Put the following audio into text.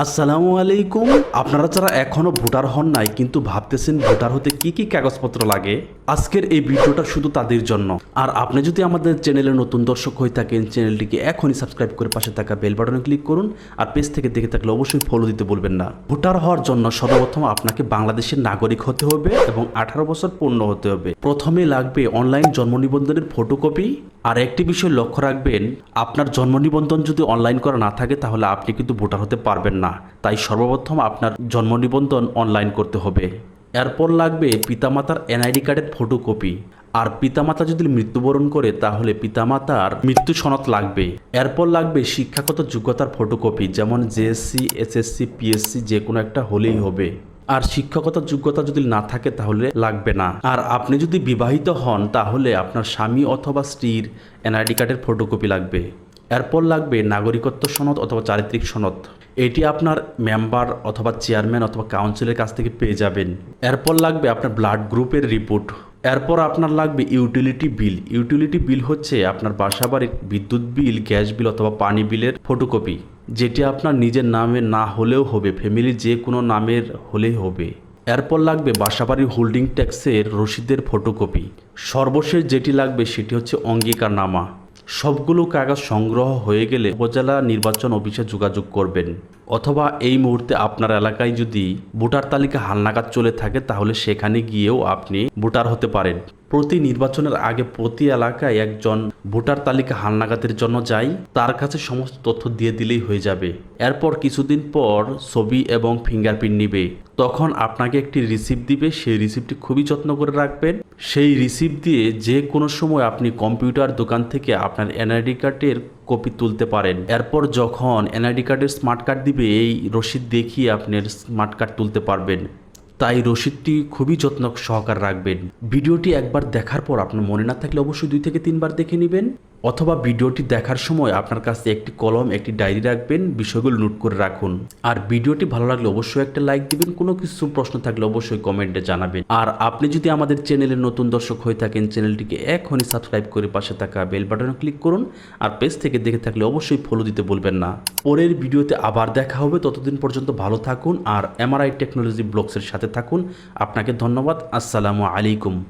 আসসালামু আলাইকুম। আপনারা যারা এখনও ভোটার হন নাই, কিন্তু ভাবতেছেন ভোটার হতে কি কি কাগজপত্র লাগে, আজকের এই ভিডিওটা শুধু তাদের জন্য। আর আপনি যদি আমাদের চ্যানেলে নতুন দর্শক হয়ে থাকেন, চ্যানেলটিকে এখনই সাবস্ক্রাইব করে পাশে থাকা বেল বাটনে ক্লিক করুন, আর পেজ থেকে দেখে থাকলে অবশ্যই ফলো দিতে বলবেন না। ভোটার হওয়ার জন্য সর্বপ্রথম আপনাকে বাংলাদেশের নাগরিক হতে হবে এবং আঠারো বছর পূর্ণ হতে হবে। প্রথমে লাগবে অনলাইন জন্ম নিবন্ধনের ফটোকপি আর একটি বিষয় লক্ষ্য রাখবেন, আপনার জন্ম নিবন্ধন যদি অনলাইন করা না থাকে, তাহলে আপনি কিন্তু ভোটার হতে পারবেন না। তাই সর্বপ্রথম আপনার জন্ম নিবন্ধন অনলাইন করতে হবে। এরপর লাগবে পিতামাতার এনআইডি কার্ডের ফটোকপি আর পিতামাতা যদি মৃত্যুবরণ করে, তাহলে পিতামাতার মৃত্যু সনদ লাগবে। এরপর লাগবে শিক্ষাগত যোগ্যতার ফটোকপি যেমন জেএসসি এসএসসি পিএসসি যে কোনো একটা হলেই হবে। আর শিক্ষাগত যোগ্যতা যদি না থাকে, তাহলে লাগবে না। আর আপনি যদি বিবাহিত হন, তাহলে আপনার স্বামী অথবা স্ত্রীর এনআইডি কার্ডের ফটোকপি লাগবে। এরপর লাগবে নাগরিকত্ব সনদ অথবা চারিত্রিক সনদ। এটি আপনার মেম্বার অথবা চেয়ারম্যান অথবা কাউন্সিলের কাছ থেকে পেয়ে যাবেন। এরপর লাগবে আপনার ব্লাড গ্রুপের রিপোর্ট এরপর আপনার লাগবে ইউটিলিটি বিল ইউটিলিটি বিল হচ্ছে আপনার বাসাবাড়ির বিদ্যুৎ বিল গ্যাস বিল অথবা পানি বিলের ফটোকপি যেটি আপনার নিজের নামে না হলেও হবে ফ্যামিলির যে কোনো নামের হলেই হবে। এরপর লাগবে বাসাবাড়ির হোল্ডিং ট্যাক্সের রসিদের ফটোকপি সর্বশেষ যেটি লাগবে সেটি হচ্ছে অঙ্গীকারনামা। সবগুলো কাগজ সংগ্রহ হয়ে গেলে উপজেলা নির্বাচন অফিসে যোগাযোগ করবেন। অথবা এই মুহূর্তে আপনার এলাকায় যদি ভোটার তালিকা হালনাগাদ চলে থাকে, তাহলে সেখানে গিয়েও আপনি ভোটার হতে পারেন। প্রতি নির্বাচনের আগে প্রতি এলাকায় একজন ভোটার তালিকা হালনাগাদের জন্য যাই তার কাছে সমস্ত তথ্য দিয়ে দিলেই হয়ে যাবে। এরপর কিছুদিন পর ছবি এবং ফিঙ্গারপ্রিন্ট নিবে। তখন আপনাকে একটি রিসিপ্ট দিবে, সেই রিসিপ্টটি খুবই যত্ন করে রাখবেন। সেই রিসিপ্ট দিয়ে যে কোনো সময় আপনি কম্পিউটার দোকান থেকে আপনার এনআইডি কার্ডের কপি তুলতে পারেন। এরপর যখন এনআইডি কার্ডের স্মার্ট কার্ড দিবে, এই রসিদ দেখিয়ে আপনার স্মার্ট কার্ড তুলতে পারবেন। তাই রসিদটি খুবই যত্ন সহকার রাখবেন। ভিডিওটি একবার দেখার পর আপনার মনে না থাকলে অবশ্যই দুই থেকে তিনবার দেখে নেবেন। অথবা ভিডিওটি দেখার সময় আপনার কাছে একটি কলম, একটি ডায়েরি রাখবেন, বিষয়গুলো নোট করে রাখুন। আর ভিডিওটি ভালো লাগলে অবশ্যই একটা লাইক দিবেন, কোনো কিছু প্রশ্ন থাকলে অবশ্যই কমেন্টে জানাবেন। আর আপনি যদি আমাদের চ্যানেলের নতুন দর্শক হয়ে থাকেন, চ্যানেলটিকে এখনই সাবস্ক্রাইব করে পাশে থাকা বেল বাটনে ক্লিক করুন, আর পেজ থেকে দেখে থাকলে অবশ্যই ফলো দিতে বলবেন না। পরের ভিডিওতে আবার দেখা হবে, ততদিন পর্যন্ত ভালো থাকুন, আর এমআরআই টেকনোলজি ব্লগসের সাথে থাকুন। আপনাকে ধন্যবাদ, আসসালামু আলাইকুম।